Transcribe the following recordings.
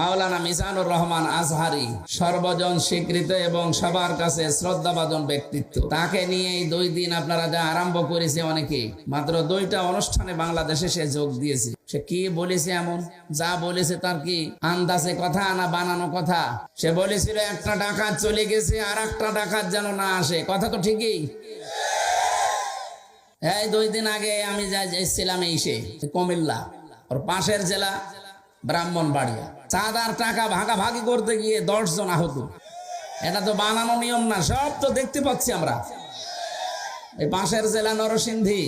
মাওলানা মিজানুর রহমান আজহারি সর্বজন স্বীকৃত এবং সবার কাছে ব্যক্তিত্ব। তাকে নিয়ে এই দুই দিন আপনারা যা আরম্ভ করেছে অনেকে, মাত্র দুইটা অনুষ্ঠানে বাংলাদেশে সে যোগ দিয়েছে। সে কি বলেছে এমন? যা বলেছে তার কি আন্দাজে কথা না বানানো কথা? সে বলেছিল, একটা ডাকাত চলে গেছে আর একটা ডাকাত যেন না আসে। কথা তো ঠিকই। এই দুই দিন আগে আমি যা এসেছিলাম এসে কুমিল্লা, ওর পাশের জেলা। ব্রাহ্মণবাড়িয়া চাঁদার টাকা ভাগাভাগি করতে গিয়ে দশ জন আহত। এটা তো বানানো নিয়ম না, সব তো দেখতে পাচ্ছি আমরা। এই পাশের জেলা নরসিংদী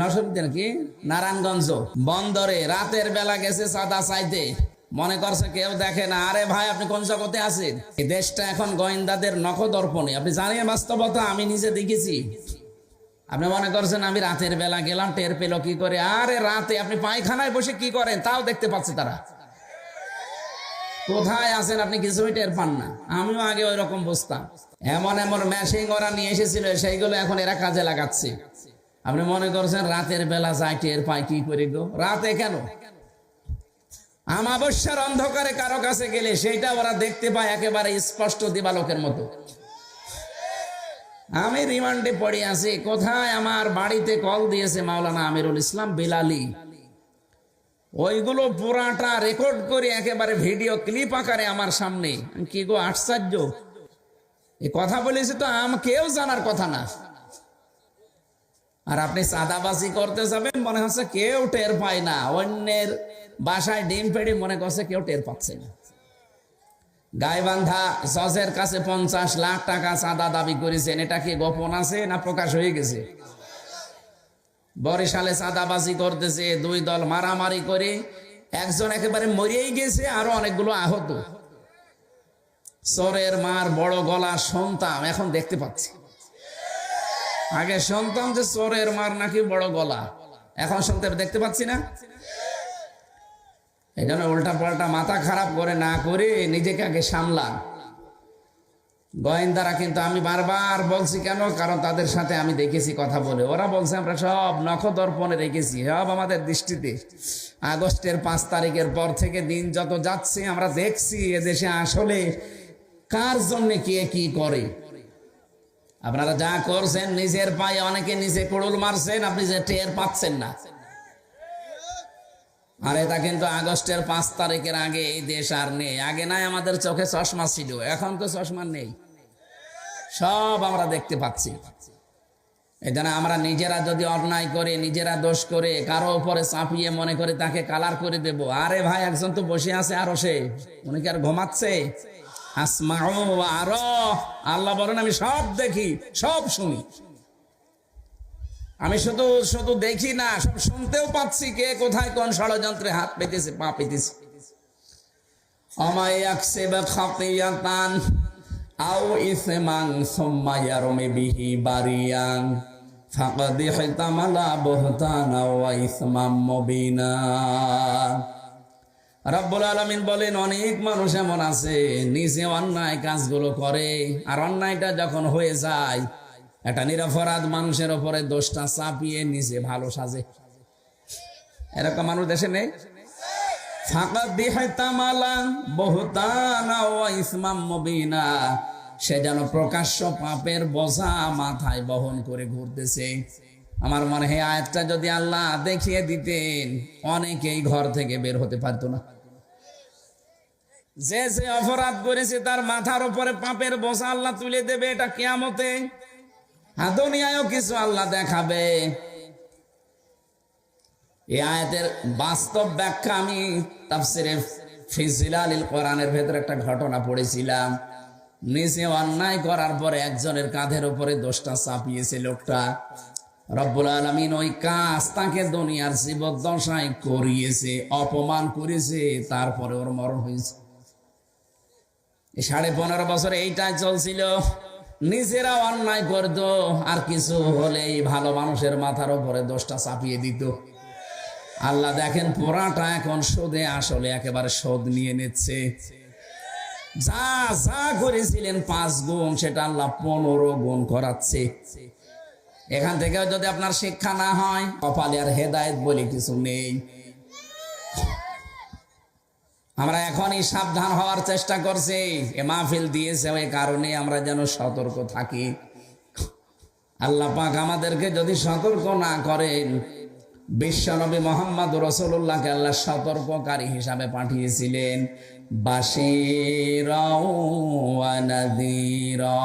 নরসিংদী নাকি নারায়ণগঞ্জ। বন্দরে রাতের বেলা গেছে চাঁদা চাইতে। মনে করছে কেউ দেখে না। আরে ভাই, আপনি কোন জগতে আছেন? এই দেশটা এখন গোয়েন্দাদের নখদর্পণে আপনি জানেন বাস্তবতা? আমি নিজে দেখেছি। আপনি মনে করছেন আমি রাতের বেলা গেলাম, টের পেল কি করে? আরে রাতে আপনি পায়খানায় বসে কি করেন? তাও দেখতে পাচ্ছে তারা। কোথায় আছেন আপনি কিছুই টের পান না। আমিও আগে ওই রকম বুঝতাম। এমন এমন মেশিন ওরা নিয়ে এসেছিল, সেইগুলো এখন এরা কাজে লাগাচ্ছে। আপনি মনে করছেন রাতের বেলা যাই টের পাই কি করে গো? রাতে কেন? আমাবস্যার অন্ধকারে কারও কাছে গেলে সেইটা ওরা দেখতে পায় একেবারে স্পষ্ট দিবালোকের মতো। আমি রিমান্ডে পড়ে আছি, কোথায় আমার বাড়িতে কল দিয়েছে মাওলানা আমিরুল ইসলাম বিলালি? ওইগুলো পুরাটা রেকর্ড করে একেবারে ভিডিও ক্লিপ আকারে আমার সামনে। কি গো, আশ্চর্য। এই কথা বলেছি তো আম কেউ জানার কথা না। আর আপনি চাঁদাবাজি করতে যাবেন, মনে হচ্ছে কেউ টের পায় না। অন্যের বাসায় ডিম পেড়ে মনে করছে কেউ টের পাচ্ছে না। গাইবান্ধা জজের কাছে পঞ্চাশ লাখ টাকা চাঁদা দাবি করেছেন। এটা কি গোপন আছে না প্রকাশ হয়ে গেছে? বরিশালে চাঁদাবাজি করতেছে, দুই দল মারামারি করে, একজন একেবারে মরিয়েই গেছে, আরও অনেকগুলো আহত। চোরের মার বড় গলা সন্তান, এখন দেখতে পাচ্ছি। আগে সন্তান যে চোরের মার নাকি বড় গলা, এখন শুনতে দেখতে পাচ্ছি না। এই জন্য উল্টা পাল্টা মাথা খারাপ করে না করে নিজেকে আগে সামলান। গোয়েন্দারা কিন্তু আমি বারবার বলছি কেন? কারণ তাদের সাথে আমি দেখেছি কথা বলে। ওরা বলছে, আমরা সব নখদর্পণে রেখেছি সব আমাদের দৃষ্টিতে। আগস্টের পাঁচ তারিখের পর থেকে দিন যত যাচ্ছে, আমরা দেখছি এদেশে আসলে কার জন্য কে কি করে। আপনারা যা করছেন, নিজের পায়ে অনেকে নিজে কুড়ুল মারছেন, আপনি যে টের পাচ্ছেন না। আর এটা কিন্তু আগস্টের পাঁচ তারিখের আগে এই দেশ আর নেই। আগে নাই, আমাদের চোখে চশমা ছিল, এখন তো চশমা নেই। সব আমরা দেখতে পাচ্ছি। এই আমরা নিজেরা যদি অন্যায় করে, নিজেরা দোষ করে, কারও উপরে চাপিয়ে মনে করে তাকে কালার করে দেব। আরে ভাই, একজন তো বসে আছে আরও সে। উনি কি আর ঘুমাচ্ছে? আসমাও আরও আল্লাহ বলেন, আমি সব দেখি, সব শুনি। আমি শুধু শুধু দেখি না, সব শুনতেও পাচ্ছি কে কোথায় কোন ষড়যন্ত্রে হাত পেতেছে, পা পেতেছে। রব্বুল আলমিন বলেন, অনেক মানুষ এমন আছে, নিজে অন্যায় কাজগুলো করে, আর অন্যায়টা যখন হয়ে যায় একটা নিরপরাধ মানুষের ওপরে দোষটা চাপিয়ে নিজে ভালো সাজে। এরকম মানুষ দেশে নেই? সে যেন প্রকাশ্য পাপের বোঝা মাথায় বহন করে ঘুরতেছে। আমার মনে হয় আয়াতটা যদি আল্লাহ দেখিয়ে দিতেন, অনেকেই ঘর থেকে বের হতে পারতো না। যে যে অপরাধ করেছে, তার মাথার উপরে পাপের বোঝা আল্লাহ তুলে দেবে এটা কেয়ামতে। দুনিয়ায়ও কিছু আল্লাহ দেখাবে। এই আয়াতের বাস্তব ব্যাখ্যা আমি তাফসিরে ফিজিলালিল কোরআনের ভেতরে একটা ঘটনা পড়েছিলাম। নিজে অন্যায় করার পরে একজনের কাঁধের উপরে দোষটা চাপিয়েছে লোকটা। রব্বুল আলমিন ওই কাজ তাকে দুনিয়ার জীবদ্দশায় করিয়েছে, অপমান করেছে, তারপরে ওর মরণ হয়েছে। সাড়ে পনেরো বছর এইটাই চলছিল। নিজেরা অন্যায় করত, আর কিছু হলেই ভালো মানুষের মাথার উপরে দোষটা চাপিয়ে দিত। আল্লাহ দেখেন পোড়াটা এখন সোদে, আসলে একেবারে শোধ নিয়ে নিচ্ছে। যা যা করেছিলেন পাঁচ গুণ, সেটা আল্লাহ পনেরো গুণ করাচ্ছে। এখান থেকে যদি আপনার শিক্ষা না হয়, কপালে আর হেদায়ত বলে কিছু নেই। আমরা এখনই সাবধান হওয়ার চেষ্টা করছি। এ মাহফিল দিয়েছে ওই কারণে আমরা যেন সতর্ক থাকি। আল্লাহ পাক আমাদেরকে যদি সতর্ক না করেন, বিশ্বনবী মোহাম্মদ রসুল্লাহকে আল্লাহ সতর্ককারী হিসাবে পাঠিয়েছিলেন নাযীরা।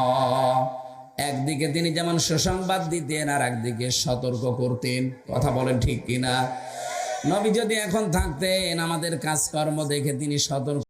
একদিকে তিনি যেমন সুসংবাদ দিতেন আর একদিকে সতর্ক করতেন। কথা বলেন ঠিক কিনা? নবী যদি এখন থাকতেন আমাদের কাজকর্ম দেখে তিনি সতর্ক